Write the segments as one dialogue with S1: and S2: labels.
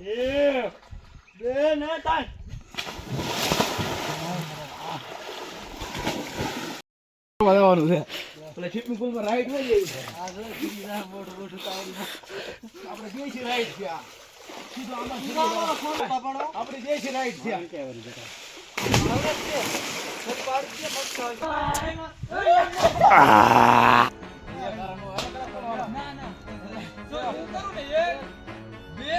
S1: એક બે ને ત્રણ
S2: છે એટલે સ્વિમિંગ પુલમાં રાઈડ હોય છે આપણે જઈએ છીએ છે આ. આપણે જઈએ છીએ રાઈડ છે આ.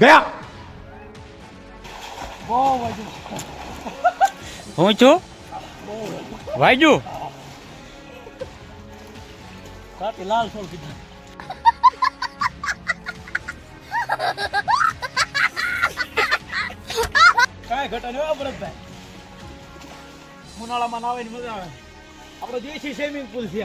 S3: गया
S1: હું છું? વાઈજુ લાલ સોળ કીધું.
S2: કાંઈ ઘટે નહીં હો ભરતભાઈ. ઉનાળામાં નાવાની મજા આવે. આપણે દેશી સ્વિમિંગ પુલ છે.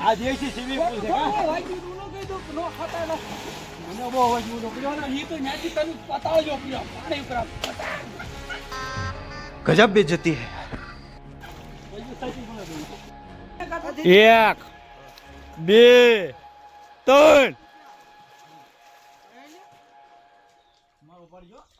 S2: આજે છે સીવી પૂછે હા ભાઈ નો કહી દો નો ખાતા ના મને બહુ હોય નો
S1: કહી દો ના
S2: ઈ તો ન્યાથી તને પતાવ જો પીઓ પાણી ઉપર ગજબ બેજતી હે એક બે ત્રણ મારો પડ્યો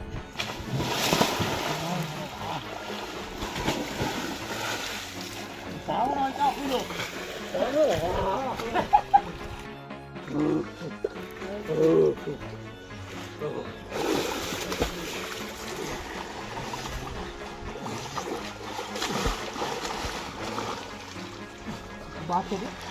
S2: 맛보고?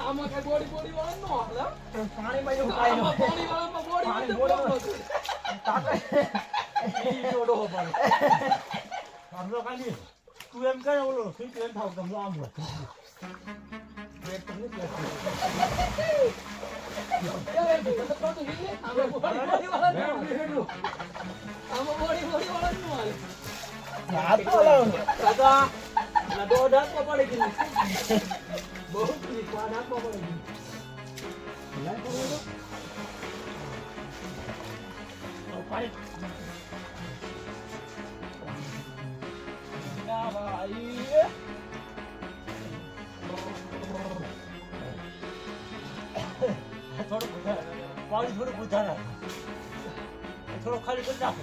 S2: આમાં કઈ બોડી બોડી વાળા નો હાલે
S4: પાણીમાં એવું કાંઈ ન.
S2: પાણી બોડી
S4: પાણી ઈ જોડો પણ. આટલો ખાલી તું એમ કહે ઓલો સ્વીટ એમ થાવ તમને આમ હોય. પેટ તો નથી
S2: આમાં બોડી બોડી વાળા નો હાલે. આમાં
S4: બહુ હાથમાં પડી તો બોલો. આવ પાડી. ભાઈ. વધારે. પાણી થોડુંક વધારે. થોડું ખાલી કરી નાખો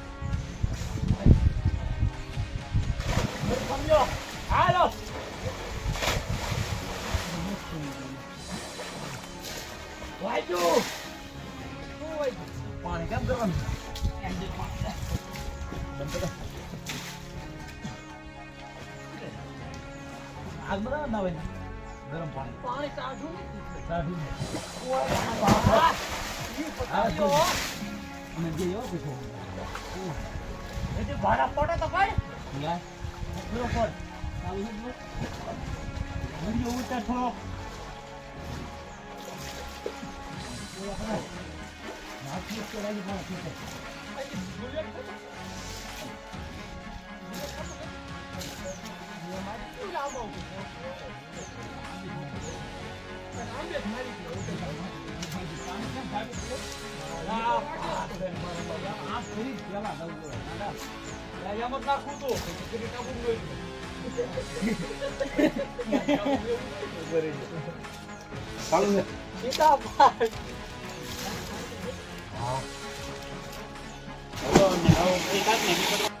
S4: આગ બનાવો ના હોય ગરમ પાણી.
S2: પાણી નથી
S4: કાઢી અને જે એવો પીછો એ જે ભાડા પડે તો કઈ યાર પૂરો પડ ચાલુ છે. બસ વીડિયો ઉતાર થોડો પૂરો પડાય નાખી કે રાજી પણ પીછે